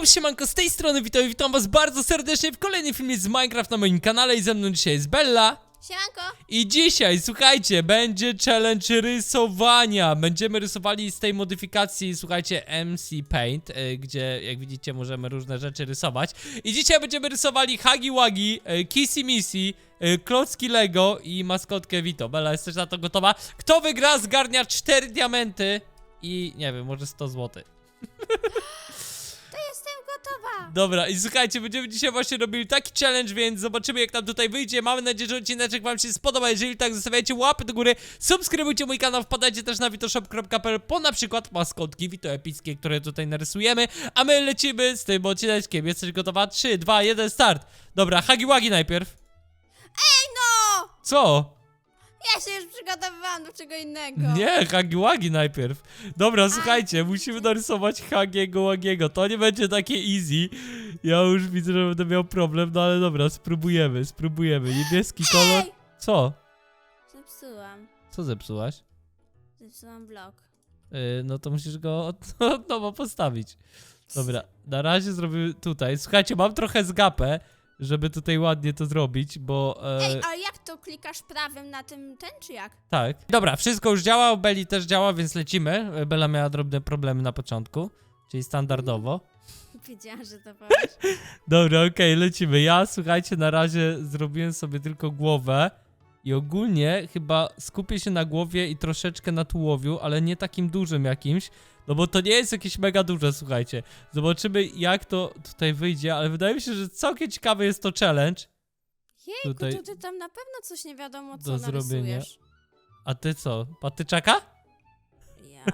Yo, siemanko, z tej strony witam, witam was bardzo serdecznie w kolejnym filmie z Minecraft na moim kanale i ze mną dzisiaj jest Bella. Siemanko! I dzisiaj, słuchajcie, będzie challenge rysowania. Będziemy rysowali z tej modyfikacji, słuchajcie, MC Paint, y, gdzie jak widzicie możemy różne rzeczy rysować. I dzisiaj będziemy rysowali Hagi Wagi, y, Kissy Missy, y, klocki Lego i maskotkę Vito. Bella, jesteś na to gotowa? Kto wygra, zgarnia 4 diamenty i nie wiem, może 100 zł. Gotowa! Dobra, i słuchajcie, będziemy dzisiaj właśnie robili taki challenge, więc zobaczymy jak nam tutaj wyjdzie. Mamy nadzieję, że odcineczek wam się spodoba. Jeżeli tak, zostawiajcie łapy do góry, subskrybujcie mój kanał, wpadajcie też na witoshop.pl po na przykład maskotki Wito epickie, które tutaj narysujemy. A my lecimy z tym odcineczkiem. Jesteś gotowa? 3, 2, 1, start! Dobra, Hagi Wagi najpierw. Ej no! Co? Ja się już przygotowywałam do czego innego. Nie, Hagi Wagi najpierw. Dobra, słuchajcie, musimy narysować Hagiego Wagiego. To nie będzie takie easy. Ja już widzę, że będę miał problem, no ale dobra, spróbujemy, spróbujemy. Niebieski kolor. Ej! Co? Zepsułam. Co zepsułaś? Zepsułam blok. Yy, no to musisz go od, od nowa postawić. Dobra, na razie zrobię tutaj. Słuchajcie, mam trochę zgapę, żeby tutaj ładnie to zrobić, bo... E, Ej, ale jak to klikasz prawym na tym ten czy jak? Tak. Dobra, wszystko już działa, Beli też działa, więc lecimy. Bela miała drobne problemy na początku, czyli standardowo. Wiedziałam, że to powiesz. Dobra, okej, lecimy. Ja, słuchajcie, na razie zrobiłem sobie tylko głowę i ogólnie chyba skupię się na głowie i troszeczkę na tułowiu, ale nie takim dużym jakimś, no bo to nie jest jakieś mega duże, słuchajcie. Zobaczymy, jak to tutaj wyjdzie, ale wydaje mi się, że całkiem ciekawy jest to challenge. Jejku, Tutaj to ty tam na pewno coś nie wiadomo co do zrobienia. narysujesz. A ty co, patyczaka? Ja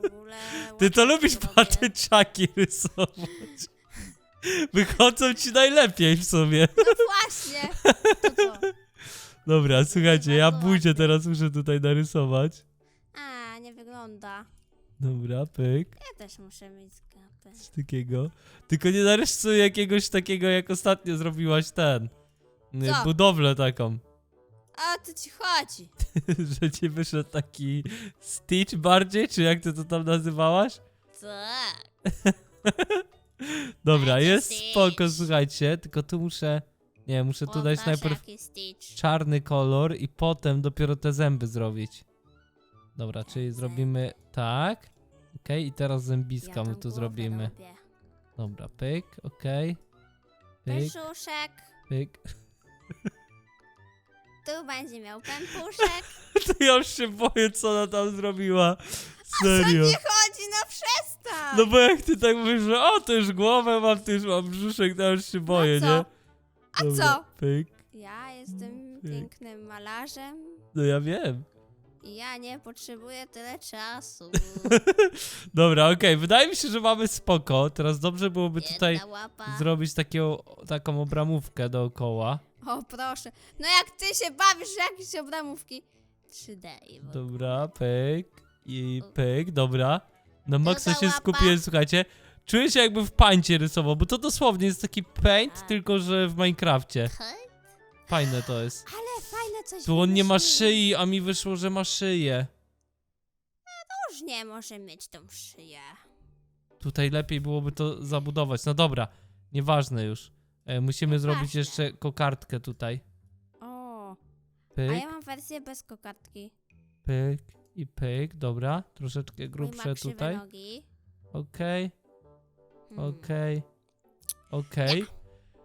w ogóle... Ty to lubisz robię. patyczaki rysować. Wychodzą ci najlepiej w sumie. No właśnie! Dobra, słuchajcie, ja buzię teraz muszę tutaj narysować. A, nie wygląda. Dobra, pyk. Ja też muszę mieć skapę. Coś takiego. Tylko nie narysuj jakiegoś takiego, jak ostatnio zrobiłaś ten. Co? Budowlę taką. A, to ci chodzi. że ci wyszedł taki Stitch bardziej, czy jak ty to tam nazywałaś? Tak. Dobra, jest Stitch. spoko, słuchajcie, tylko tu muszę... Nie, muszę tu dać najpierw jaki Stitch. czarny kolor i potem dopiero te zęby zrobić. Dobra, czyli zrobimy tak. Okej, i teraz zębiska my tam tu głowę zrobimy. robię. Dobra, pyk, okej. Pyk, Pępuszek. pyk. Tu będzie miał pępuszek. To ja już się boję, co ona tam zrobiła. Serio. nie chodzi? No przestań! No bo jak ty tak mówisz, że o, to już głowę mam, to już mam brzuszek, to ja już się boję, co? nie? A Dobra, co? Pyk. Ja jestem Pyk. pięknym malarzem No ja wiem. i ja nie potrzebuję tyle czasu. Dobra, okej, wydaje mi się, że mamy spoko. Teraz dobrze byłoby tutaj Jedna łapa. zrobić takiego, taką obramówkę dookoła. O proszę. No jak ty się bawisz w jakieś obramówki. 3D i w ogóle. Dobra, pyk i pyk, dobra. Na maksa Druga się łapa. skupiłem, słuchajcie. Czuję się jakby w pańcie rysował, bo to dosłownie jest taki paint, Tak. tylko że w Minecrafcie. Fajne to jest. Ale fajne coś Tu on nie ma wymyśliłeś. szyi, a mi wyszło, że ma szyję. Już nie może mieć tą szyję. Tutaj lepiej byłoby to zabudować. No dobra, nieważne już. E, musimy zrobić Nieważne. jeszcze kokardkę tutaj. O, a Pyk, ja mam wersję bez kokardki. pyk i pyk. Dobra, troszeczkę Mój ma grubsze krzywe tutaj. nogi. Okej. Okej, okej.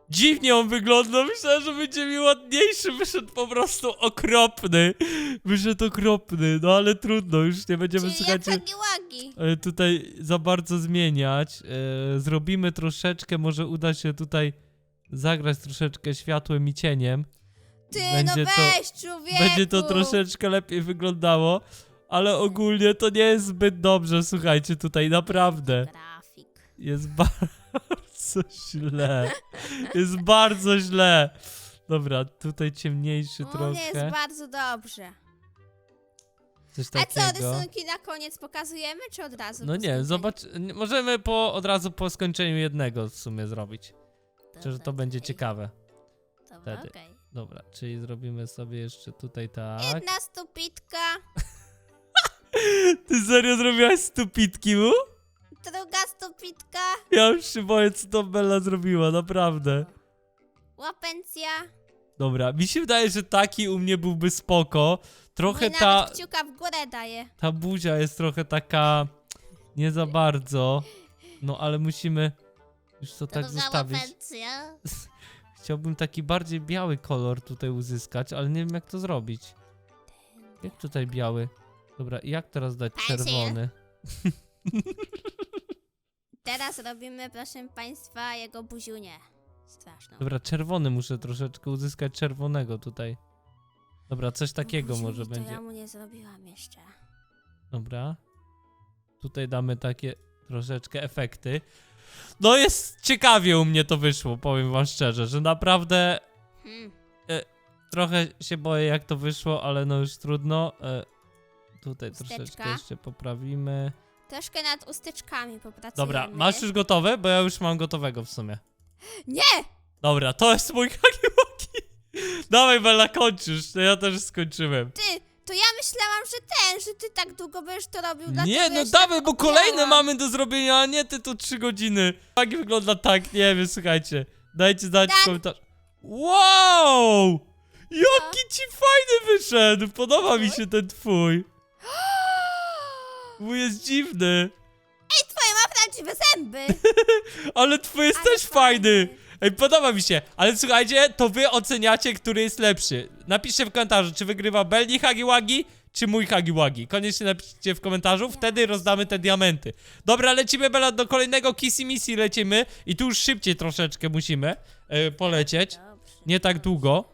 Dziwnie on wygląda, myślałem, że będzie mi ładniejszy, wyszedł po prostu okropny. Wyszedł okropny, no ale trudno, już nie będziemy, Czyli jak Hagiwagi. e, tutaj za bardzo zmieniać. E, zrobimy troszeczkę, może uda się tutaj zagrać troszeczkę światłem i cieniem. Ty, będzie no to- weź, człowieku! Będzie to troszeczkę lepiej wyglądało, ale ogólnie to nie jest zbyt dobrze, słuchajcie, tutaj naprawdę. Grafik. Jest bardzo źle. Jest bardzo źle. Dobra, tutaj ciemniejszy U mnie trochę. jest bardzo dobrze. Coś A co, rysunki na koniec pokazujemy, czy od razu? No po nie, skończeniu? zobacz, nie- możemy po, od razu po skończeniu jednego w sumie zrobić. Myślę, że to Dobra, będzie okej. ciekawe. Dobra, wtedy. okej. Dobra, czyli zrobimy sobie jeszcze tutaj tak. Jedna stupitka. Ty serio zrobiłaś stupidki mu? Druga stupitka. Ja już się boję, co to Bella zrobiła, naprawdę. Łapencja. Dobra, mi się wydaje, że taki u mnie byłby spoko. Trochę Mój ta, nawet kciuka w górę daje. ta buzia jest trochę taka nie za bardzo. No ale musimy już to tak zostawić. łapencja. Chciałbym taki bardziej biały kolor tutaj uzyskać, ale nie wiem jak to zrobić. Jak tutaj biały? Dobra, i jak teraz dać czerwony? Teraz robimy, proszę państwa, jego buziunię. Straszną. Dobra, czerwony muszę troszeczkę uzyskać czerwonego tutaj. Dobra, coś takiego Buziuni może to będzie. ja mu nie zrobiłam jeszcze. Dobra. Tutaj damy takie troszeczkę efekty. No jest ciekawie u mnie to wyszło, powiem wam szczerze, że naprawdę Hmm. trochę się boję jak to wyszło, ale no już trudno. E, tutaj troszeczkę jeszcze poprawimy. Troszkę nad usteczkami popracujemy. Dobra, masz już gotowe? Bo ja już mam gotowego w sumie. Nie! Dobra, to jest mój hakiwaki. Dawaj Bella, kończysz, to ja też skończyłem. Ty, to ja myślałam, że ten, że ty tak długo będziesz to robił. dlatego Nie, no ja się dawaj, tak bo kolejne mamy do zrobienia, a nie ty tu trzy godziny. Tak wygląda tak, nie wiem, słuchajcie. Dajcie znać w Dan. komentarzu. Wow! Jaki ci fajny wyszedł! Podoba mi się ten twój. Mój jest dziwny, Ej, twoje ma prawdziwe zęby! ale twój jest Ale też fajny. Ej, podoba mi się, ale słuchajcie, to wy oceniacie, który jest lepszy. Napiszcie w komentarzu, czy wygrywa Belli Hagiwagi, czy mój Hagiwagi. Koniecznie napiszcie w komentarzu, wtedy rozdamy te diamenty. Dobra, lecimy Bella do kolejnego Kissy Missy lecimy i tu już szybciej troszeczkę musimy e, polecieć. Dobrze, Nie tak długo.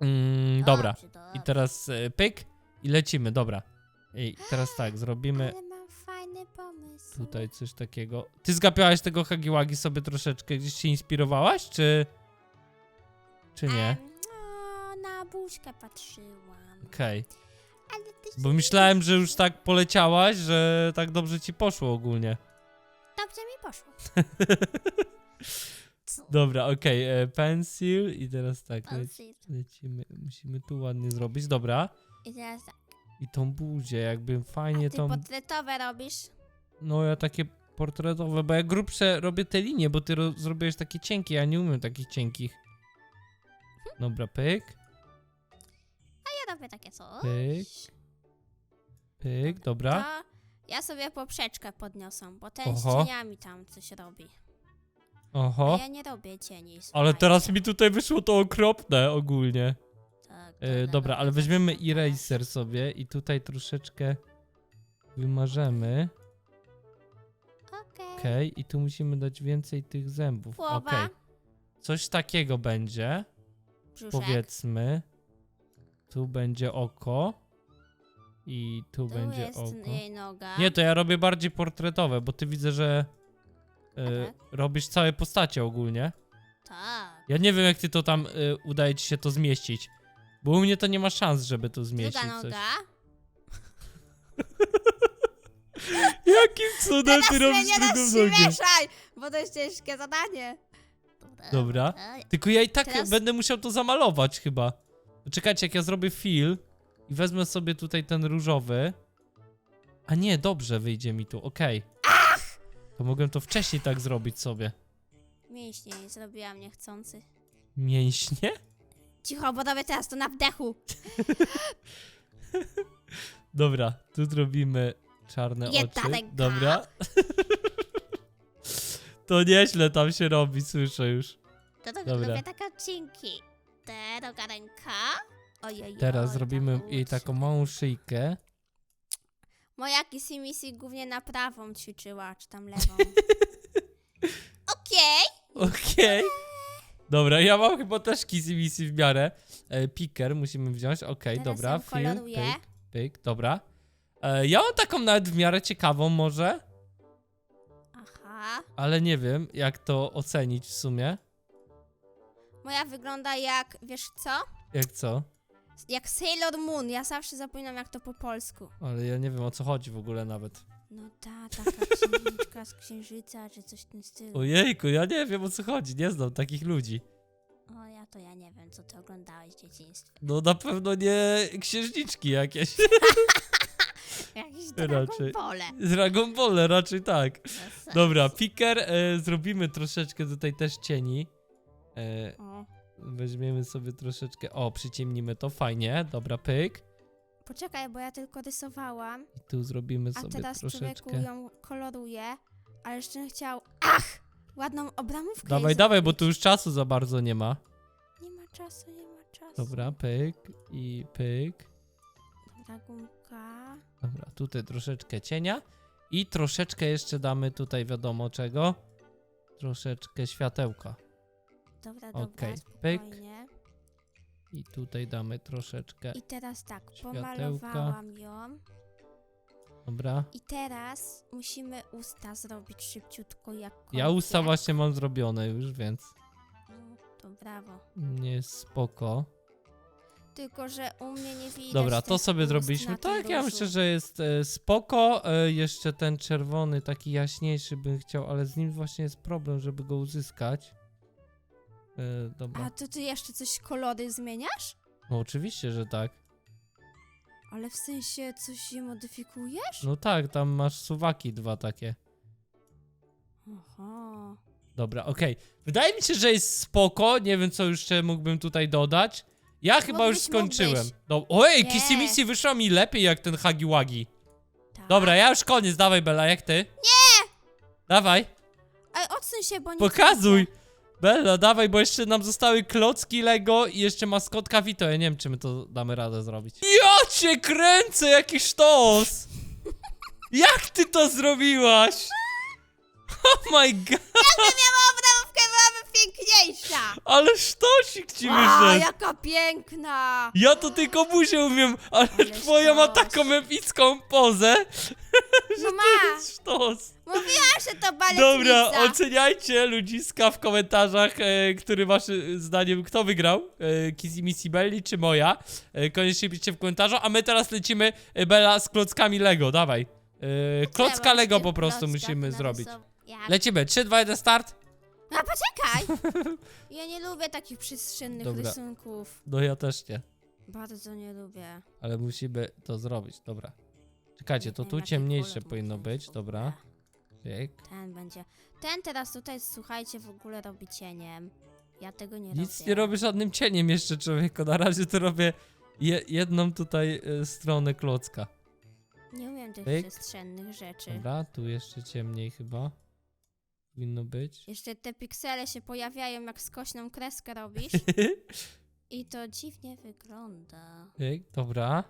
Mm, dobra, dobrze, dobrze. i teraz e, pyk i lecimy, dobra. I teraz tak, zrobimy Ale mam fajny pomysł. tutaj coś takiego. Ty zgapiałaś tego Hagiwagi sobie troszeczkę, gdzieś się inspirowałaś, czy... Czy nie? Em, no, na buźkę patrzyłam. Okej. Ale ty Bo myślałem, że już tak poleciałaś, że tak dobrze ci poszło ogólnie. Dobrze mi poszło. Dobra, okej, e, pencil i teraz tak, Pensil. lecimy, musimy tu ładnie zrobić, dobra. I teraz tak. I tą buzię, jakby fajnie A ty tą, portretowe robisz? no ja takie portretowe, bo ja grubsze robię te linie, bo ty ro zrobiłeś takie cienkie, ja nie umiem takich cienkich. Dobra, pyk, A ja robię takie coś. pyk, pyk, dobra. To ja sobie poprzeczkę podniosę, bo ten Oho. z cieniami tam coś robi. A Oho. ja nie robię cieni. Ale słuchajcie. teraz mi tutaj wyszło to okropne ogólnie. Tak, E, dobra, ale tak weźmiemy eraser sobie i tutaj troszeczkę wymarzemy. Okej. Okej, i tu musimy dać więcej tych zębów. Okej, Głowa, coś takiego będzie, brzuszek. powiedzmy. Tu będzie oko. I tu, Tu będzie jest oko. jej noga. Nie, to ja robię bardziej portretowe, bo ty widzę, że e, Aha. robisz całe postacie ogólnie. Tak. Ja nie wiem, jak ty to tam e, udaje ci się to zmieścić. Bo u mnie to nie ma szans, żeby to zmieścić. Druga coś. noga. Jakim cudem ty robisz nie drugą nogę? rozśmieszaj, bo to jest ciężkie zadanie. Dobra. Tylko ja i tak Teraz- będę musiał to zamalować chyba. Czekajcie, jak ja zrobię fil i wezmę sobie tutaj ten różowy. A nie, dobrze wyjdzie mi tu, okej. To mogłem to wcześniej tak zrobić sobie. Mięśnie nie zrobiłam niechcący. Mięśnie? Cicho, bo robię teraz to na wdechu. Dobra, tu zrobimy czarne Jedna oczy. Dobra. to nieźle tam się robi, słyszę już. To tak Dobra. robię takie odcinki. Te druga ręka. Ojej. Teraz zrobimy jej taką małą szyjkę. Moja Kissy Missy głównie na prawą ćwiczyła, czy tam lewą. Okej. Okej. Dobra, ja mam chyba też kissy missy w miarę. E, picker musimy wziąć, okej, Teraz dobra. ją Film, koloruję. pyk, pyk, dobra. E, ja mam taką nawet w miarę ciekawą może, Aha. ale nie wiem jak to ocenić w sumie. Moja wygląda jak, wiesz co? Jak co? Jak Sailor Moon. Ja zawsze zapominam jak to po polsku. Ale ja nie wiem o co chodzi w ogóle nawet. No ta, taka księżniczka z księżyca, czy coś w tym stylu. Ojejku, ja nie wiem o co chodzi, nie znam takich ludzi. O, ja to ja nie wiem, co ty oglądałeś w dzieciństwie. No na pewno nie księżniczki jakieś. Jakieś Raczej. Dragon Ball. Dragon Ball, raczej tak. Dobra, piker, e, zrobimy troszeczkę tutaj też cieni. E, O, weźmiemy sobie troszeczkę, o, przyciemnimy to, fajnie, dobra, pyk. Poczekaj, bo ja tylko rysowałam, I tu zrobimy a sobie teraz człowieku troszeczkę. ją koloruję, ale jeszcze chciał... Ach! Ładną obramówkę Dawaj, dawaj, bo tu już czasu za bardzo nie ma. Nie ma czasu, nie ma czasu. Dobra, pyk i pyk. Dobra, gumka. Dobra, tutaj troszeczkę cienia. I troszeczkę jeszcze damy tutaj wiadomo czego. Troszeczkę światełka. Dobra, dobra, Okej, pyk. spokojnie. I tutaj damy troszeczkę. I teraz tak, Światełka. pomalowałam ją. Dobra. I teraz musimy usta zrobić szybciutko jak Ja usta właśnie mam zrobione już, więc No, to brawo. nie jest spoko. Tylko, że u mnie nie widać Dobra, to tych sobie ust zrobiliśmy. na tym Tak, ja różu. myślę, że jest e, spoko. E, jeszcze ten czerwony, taki jaśniejszy bym chciał, ale z nim właśnie jest problem, żeby go uzyskać. E, dobra. A to ty jeszcze coś kolory zmieniasz? No oczywiście, że tak. Ale w sensie coś je modyfikujesz? No tak, tam masz suwaki dwa takie. Oho. Dobra, okej. Wydaje mi się, że jest spoko. Nie wiem, co jeszcze mógłbym tutaj dodać. Ja chyba już Mógłbyś, skończyłem. mógłbyś. Do... Ojej, Nie. Kissy wyszła mi lepiej jak ten Hagiwagi. Tak. Dobra, ja już koniec. Dawaj, Bella, jak ty? Nie! Dawaj, Ej, odsuń się, bo nie pokazuj. Bella, dawaj, bo jeszcze nam zostały klocki Lego i jeszcze maskotka Vito. Ja nie wiem, czy my to damy radę zrobić. Ja cię kręcę, jaki sztos! Jak ty to zrobiłaś? Oh my god, miała byłaby piękniejsza! ale sztosik ci A, wyszedł. jaka piękna! Ja to tylko buzię umiem, ale Ale twoja ma sztos. taką epicką pozę. No ma! Sztos. Mówiłam, że to baletnica! Dobra, oceniajcie ludziska w komentarzach, e, który waszym zdaniem, kto wygrał? E, Kizzy Missy Belli czy moja? E, koniecznie piszcie w komentarzu, a my teraz lecimy, e, Bella, z klockami Lego, dawaj. E, klocka Lego po prostu musimy zrobić. Lecimy, 3, 2, 1, start. A poczekaj! Ja nie lubię takich przestrzennych Dobra. rysunków. No ja też nie, Bardzo nie lubię. ale musimy to zrobić, dobra. Czekajcie, to tu ciemniejsze kolor powinno być, dobra. Pyk. Ten będzie. Ten teraz tutaj, słuchajcie, w ogóle robi cieniem. Ja tego nie Nic robię. nie robię żadnym cieniem jeszcze, człowieku. Na razie to robię je, jedną tutaj e, stronę klocka. Nie umiem tych Pyk. przestrzennych rzeczy. Dobra, tu jeszcze ciemniej chyba. Powinno być. Jeszcze te piksele się pojawiają, jak skośną kreskę robisz. I to dziwnie wygląda. Pyk, dobra,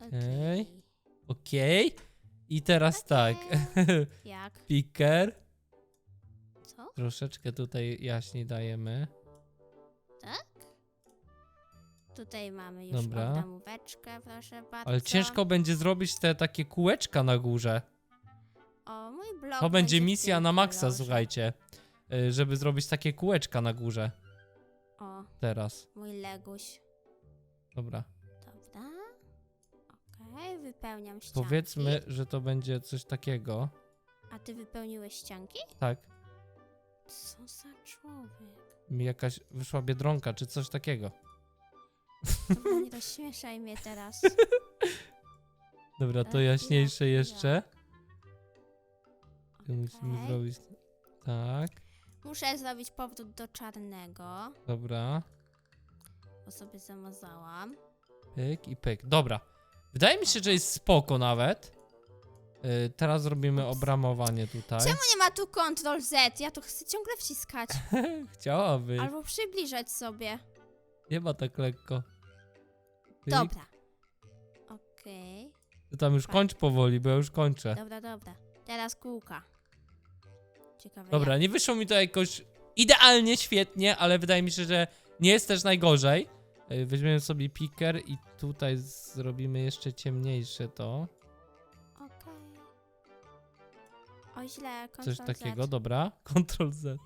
Okej. Okej. okej. I teraz tak. Okej. Jak? Picker. Co? Troszeczkę tutaj jaśniej dajemy. Tutaj mamy już Dobra. proszę bardzo. Ale ciężko będzie zrobić te takie kółeczka na górze. O, mój blok To będzie misja na maksa, słuchajcie. Y, Żeby zrobić takie kółeczka na górze. O, Teraz. mój leguś. Dobra. Dobra. Okej, wypełniam ścianki. Powiedzmy, że to będzie coś takiego. A ty wypełniłeś ścianki? Tak. Co za człowiek? Mi jakaś wyszła biedronka, czy coś takiego. Dobra, nie rozśmieszaj mnie teraz. Dobra, to Tak, jaśniejsze jeszcze. Musimy zrobić tak. Muszę zrobić powrót do czarnego, Dobra. bo sobie zamazałam. Pyk i pyk. Dobra. Wydaje mi się, że jest spoko nawet. Y, teraz zrobimy Ups. obramowanie tutaj. Czemu nie ma tu Ctrl Z? Ja tu chcę ciągle wciskać. Chciałaby. Albo przybliżać sobie. Nie ma tak lekko. Pyk. Dobra. Okej. Ty tam już kończ powoli, bo ja już kończę. Dobra, dobra. Teraz kółka. Ciekawe Dobra, nie wyszło mi to jakoś idealnie, świetnie, ale wydaje mi się, że nie jest też najgorzej. Weźmiemy sobie picker i tutaj zrobimy jeszcze ciemniejsze to. jak. Okej. O źle, Ctrl Coś Z. takiego, dobra. Ctrl Z. Y,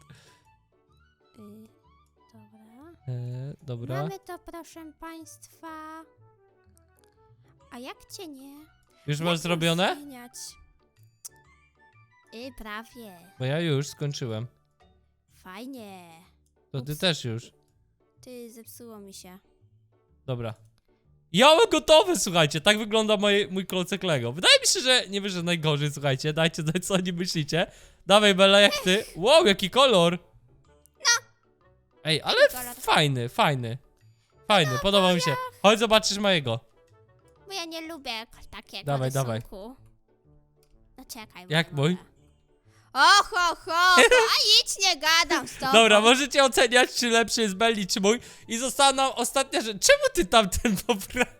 dobra. E, dobra. Mamy to, proszę państwa. A jak cię nie? Już Jak masz ją zrobione? zmieniać? I prawie. Bo ja już skończyłem. Fajnie. To ty Ups. też już. Ty, zepsuło mi się. Dobra. Ja mam gotowe, słuchajcie, tak wygląda moje, mój klocek Lego. Wydaje mi się, że nie wyszedł najgorzej, słuchajcie, dajcie znać, co o nim myślicie. Dawaj, Bella, jak ty? Wow, jaki kolor! No! Ej, ale kolor. fajny, fajny. Fajny, podoba mi się. Chodź, zobaczysz mojego. Bo ja nie lubię takiego Dawaj, dawaj. rysunku. No czekaj. Jak mój? mogę. O, ho, ho, a idź nie gadam z tobą. Dobra, możecie oceniać, czy lepszy jest Belli, czy mój. I została nam ostatnia rzecz. Czemu ty tamten poprawia?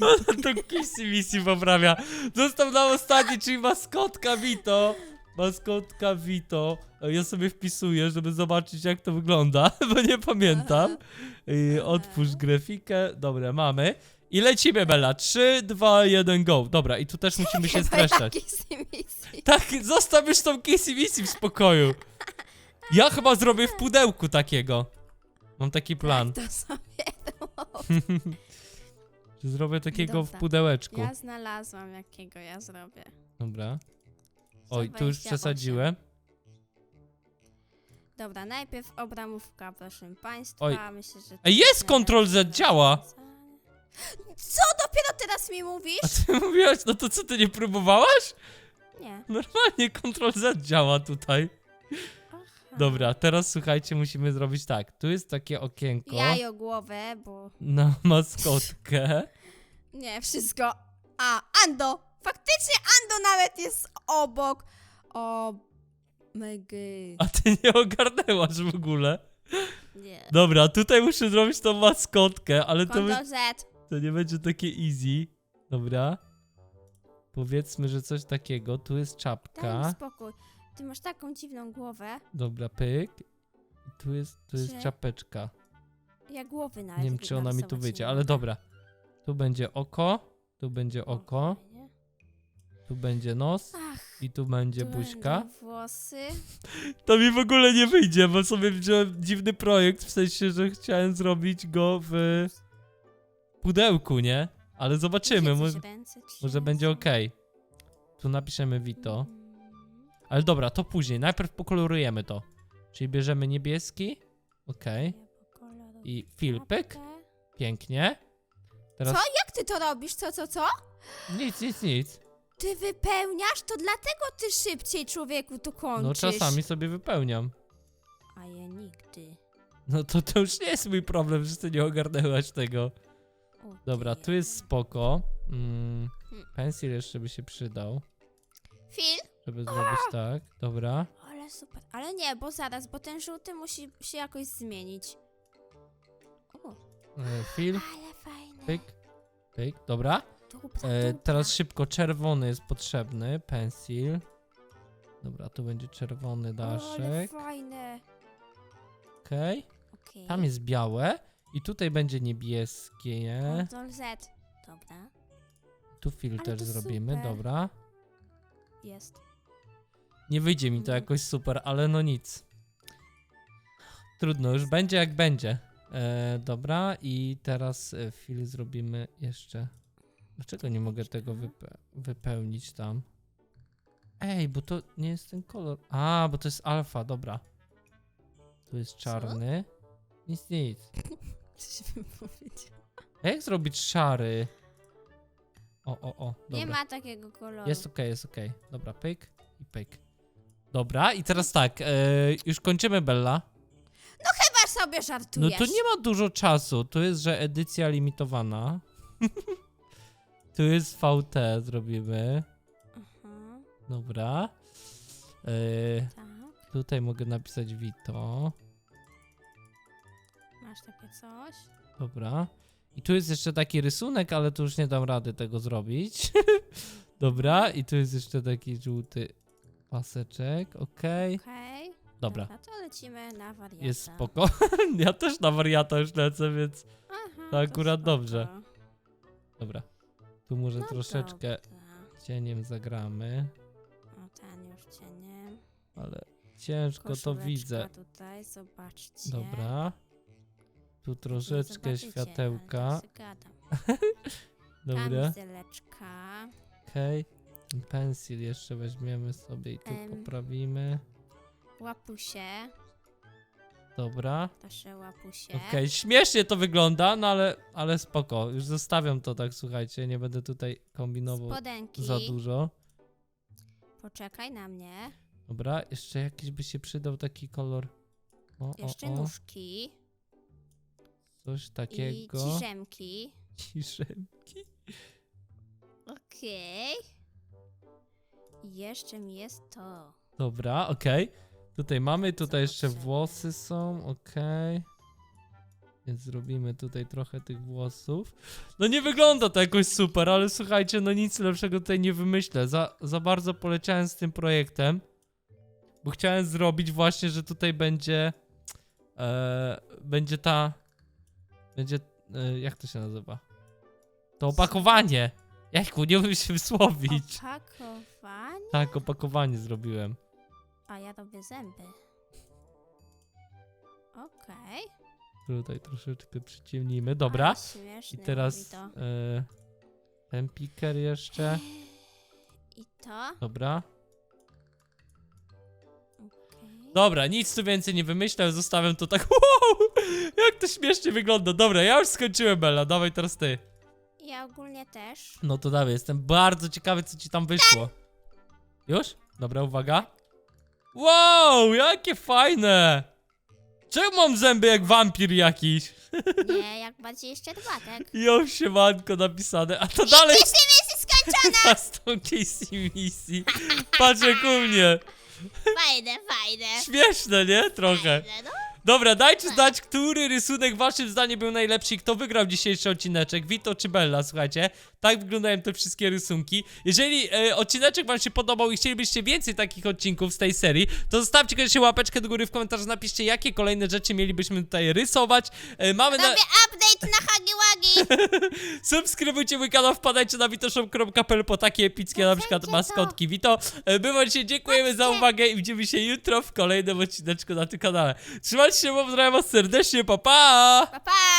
Ona to Kissy Missy poprawia. Został nam ostatni, czyli maskotka Vito. Maskotka Vito. Ja sobie wpisuję, żeby zobaczyć, jak to wygląda, bo nie pamiętam. I grafikę. Dobra, mamy. I lecimy, Bella. 3, 2, 1, go. Dobra, i tu też musimy się streszczać. Tak, zostaw już tą Kissy Missy w spokoju. Ja chyba zrobię w pudełku takiego. Mam taki plan. To sobie zrobię takiego w Dobra. pudełeczku. Ja znalazłam, jakiego ja zrobię. Dobra. Oj, tu już 128. przesadziłem. Dobra, najpierw obramówka, proszę państwa. Oj. Myślę, że Ej, jest Ctrl Z, działa. Co dopiero teraz mi mówisz? A ty mówiłaś, no to co, ty nie próbowałaś? Nie. Normalnie Ctrl Z działa tutaj. Aha. Dobra, teraz słuchajcie, musimy zrobić tak. Tu jest takie okienko Jajo głowę, bo... na maskotkę. Nie, wszystko. A, Ando! Faktycznie Ando nawet jest obok. O... Mega. A ty nie ogarnęłaś w ogóle. Nie. Dobra, tutaj muszę zrobić tą maskotkę, ale to, by, Z. to nie będzie takie easy. Dobra. Powiedzmy, że coś takiego. Tu jest Daj mi czapka. spokój. Ty masz taką dziwną głowę. Dobra, pyk. I tu jest, tu jest Czy- czapeczka. Ja głowy nawet Nie wiem, czy ona mi tu narysować wyjdzie, ale mogę. dobra. Tu będzie oko, tu będzie O, oko, fajnie. tu będzie nos Ach, i tu będzie tu buźka. będą włosy. To mi w ogóle nie wyjdzie, bo sobie wziąłem dziwny projekt, w sensie, że chciałem zrobić go w pudełku, nie? Ale zobaczymy, może, może będzie ok. Tu napiszemy Vito. Mm. Ale dobra, to później. Najpierw pokolorujemy to. Czyli bierzemy niebieski. Okej. I filpyk. Pięknie. Teraz... Co? Jak ty to robisz? Co, co, co? Nic, nic, nic. Ty wypełniasz? To dlatego ty szybciej człowieku to kończysz. No czasami sobie wypełniam. A ja nigdy. No to to już nie jest mój problem, że ty nie ogarnęłaś tego. Dobra, tu jest spoko. Mm, pensil jeszcze by się przydał, Phil? żeby zrobić tak. Dobra. Ale super. Ale nie, bo zaraz, bo ten żółty musi się jakoś zmienić. O, E, Fil, ale fajne. pyk, pyk. Dobra. Dobra, E, teraz szybko, czerwony jest potrzebny. Pensil. Dobra, tu będzie czerwony O, ale daszek. fajne. Okej. Okej. Tam jest białe. I tutaj będzie niebieskie, nie? Ctrl Z. Dobra, Tu fil Ale też to zrobimy, super. dobra. jest. Nie wyjdzie mi to Mhm. jakoś super, ale no nic. Trudno, już będzie jak będzie. E, dobra, i teraz e, fil zrobimy jeszcze. Dlaczego nie mogę tego wype wypełnić tam? Ej, bo to nie jest ten kolor. A, bo to jest alfa, dobra. Tu jest czarny. Nic, nic. Coś bym powiedział. A jak zrobić szary? O, o, o, dobra. Nie ma takiego koloru. Jest okej, jest okej. Dobra, pyk i pyk. Dobra, i teraz tak, e, już kończymy Bella. Chyba sobie No żartujesz. to nie ma dużo czasu. Tu jest, że edycja limitowana. tu jest VT zrobimy. Aha, Dobra. E, tak. tutaj mogę napisać Vito. Coś. Dobra. I tu jest jeszcze taki rysunek, ale tu już nie dam rady tego zrobić. Dobra, i tu jest jeszcze taki żółty paseczek, okej. Okej. Dobra, to lecimy na wariata. jest spoko. ja też na wariata już lecę, więc Aha, To akurat spoko. dobrze. dobra. Tu może No troszeczkę dobra. cieniem zagramy, O, ten już cieniem. ale ciężko to Koszuleczka widzę. tutaj, zobaczcie. Dobra. Tu troszeczkę zobaczycie, światełka. ale tak sobie gadam. Dobra, Kamizeleczka. okej. Pensil jeszcze weźmiemy sobie i tu Em. poprawimy. Łapusie. Dobra. Proszę łapusie. Okej, śmiesznie to wygląda, no ale, ale spoko. Już zostawiam to tak, słuchajcie, nie będę tutaj kombinował Spodenki. za dużo. Poczekaj na mnie. Dobra, jeszcze jakiś by się przydał taki kolor. O, Jeszcze o, o, nóżki. Coś I takiego. ciżemki. Ciszemki. Okej. I jeszcze mi jest to. Dobra, okej. Tutaj mamy, tutaj jeszcze włosy są, okej. Więc zrobimy tutaj trochę tych włosów. No nie wygląda to jakoś super, ale słuchajcie, no nic lepszego tutaj nie wymyślę. Za, za bardzo poleciałem z tym projektem. Bo chciałem zrobić właśnie, że tutaj będzie... E, będzie ta... Będzie... E, jak to się nazywa? To opakowanie! Jajku, nie umiem się wysłowić. Opakowanie? Tak, opakowanie zrobiłem. A ja robię zęby. Okej. Tutaj troszeczkę przyciemnimy. Dobra. Ale I teraz robi to. e, ten piker jeszcze. I to. Dobra. Dobra, nic tu więcej nie wymyślę, zostawiam to tak. Wow! Jak to śmiesznie wygląda. Dobra, ja już skończyłem, Bella. Dawaj teraz ty. Ja ogólnie też. No to dawaj, jestem bardzo ciekawy, co ci tam wyszło. Już? Dobra, uwaga. Wow, jakie fajne! Czemu mam zęby jak wampir jakiś? Nie, jak bardziej jeszcze dwa, tak? Jo, siemanko napisane, a to dalej Jeszcze misja skończona! Casey misji. Patrz jak u mnie. Fajne, fajne. Śmieszne, nie? Trochę. Fajne, no. Dobra, dajcie znać, który rysunek waszym zdaniem był najlepszy i kto wygrał dzisiejszy odcineczek, Vito czy Bella, słuchajcie. Tak wyglądają te wszystkie rysunki. Jeżeli e, odcineczek wam się podobał i chcielibyście więcej takich odcinków z tej serii, to zostawcie koniecznie łapeczkę do góry w komentarzu, napiszcie jakie kolejne rzeczy mielibyśmy tutaj rysować. E, mamy na... Robię update na Hagi Wagi. Subskrybujcie mój kanał, wpadajcie na witoshop.pl po takie epickie na przykład maskotki Vito. E, My wam dzisiaj dziękujemy za uwagę i widzimy się jutro w kolejnym odcineczku na tym kanale. Trzymajcie się, pozdrawiam was serdecznie, pa pa! Pa, pa.